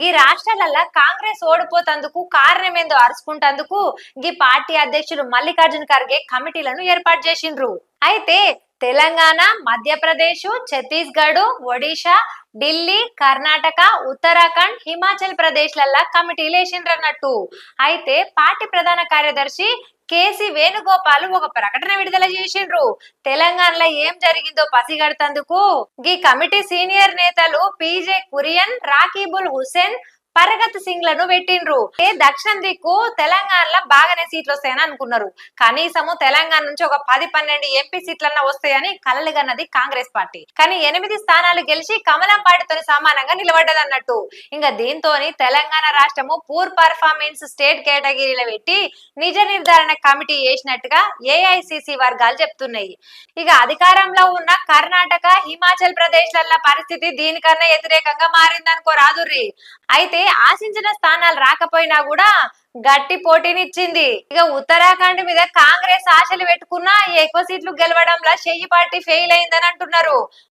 ఈ రాష్ట్రాలల్ల కాంగ్రెస్ ఓడిపోతందుకు కారణం ఏందో అరుచుకుంటందుకు ఈ పార్టీ అధ్యక్షులు మల్లికార్జున ఖర్గే కమిటీలను ఏర్పాటు చేసిండ్రు. అయితే తెలంగాణ మధ్యప్రదేశ్ ఛత్తీస్గఢ్ ఒడిశా ఢిల్లీ కర్ణాటక ఉత్తరాఖండ్ హిమాచల్ ప్రదేశ్ లల్లా కమిటీలు వేసిండ్రన్నట్టు అయితే పార్టీ ప్రధాన కార్యదర్శి కేసి వేణుగోపాల్ ఒక ప్రకటన విడుదల చేసిండ్రు. తెలంగాణలో ఏం జరిగిందో పసిగడుతందుకు. ఈ కమిటీ సీనియర్ నేతలు పీజే కురియన్ రాకీబుల్ హుసేన్ పరగత్ సింగ్లను పెట్టిండ్రు దక్షిణ దిక్కు తెలంగాణలో బాగానే సీట్లు వస్తాయని అనుకున్నారు. కనీసము తెలంగాణ నుంచి ఒక పది పన్నెండు ఎంపీ సీట్లన్నా వస్తాయని కలలుగన్నది కాంగ్రెస్ పార్టీ. కానీ ఎనిమిది స్థానాలు గెలిచి కమలం పార్టీతో సమానంగా నిలబడ్డది అన్నట్టు ఇంకా దీంతో తెలంగాణ రాష్ట్రము పూర్ పర్ఫార్మెన్స్ స్టేట్ కేటగిరీలో పెట్టి నిజ నిర్ధారణ కమిటీ చేసినట్టుగా ఏఐసిసి వర్గాలు చెప్తున్నాయి. ఇక అధికారంలో ఉన్న కర్ణాటక హిమాచల్ ప్రదేశ్ ల పరిస్థితి దీనికన్నా వ్యతిరేకంగా మారిందనుకో రాదుర్రి. అయితే ఆశించిన స్థానాలు రాకపోయినా కూడా గట్టి పోటీనిచ్చింది. ఇక ఉత్తరాఖండ్ మీద కాంగ్రెస్ ఆశలు పెట్టుకున్నా ఎక్కువ సీట్లు గెలవడంలో చెయ్యి పార్టీ ఫెయిల్ అయిందని అంటున్నారు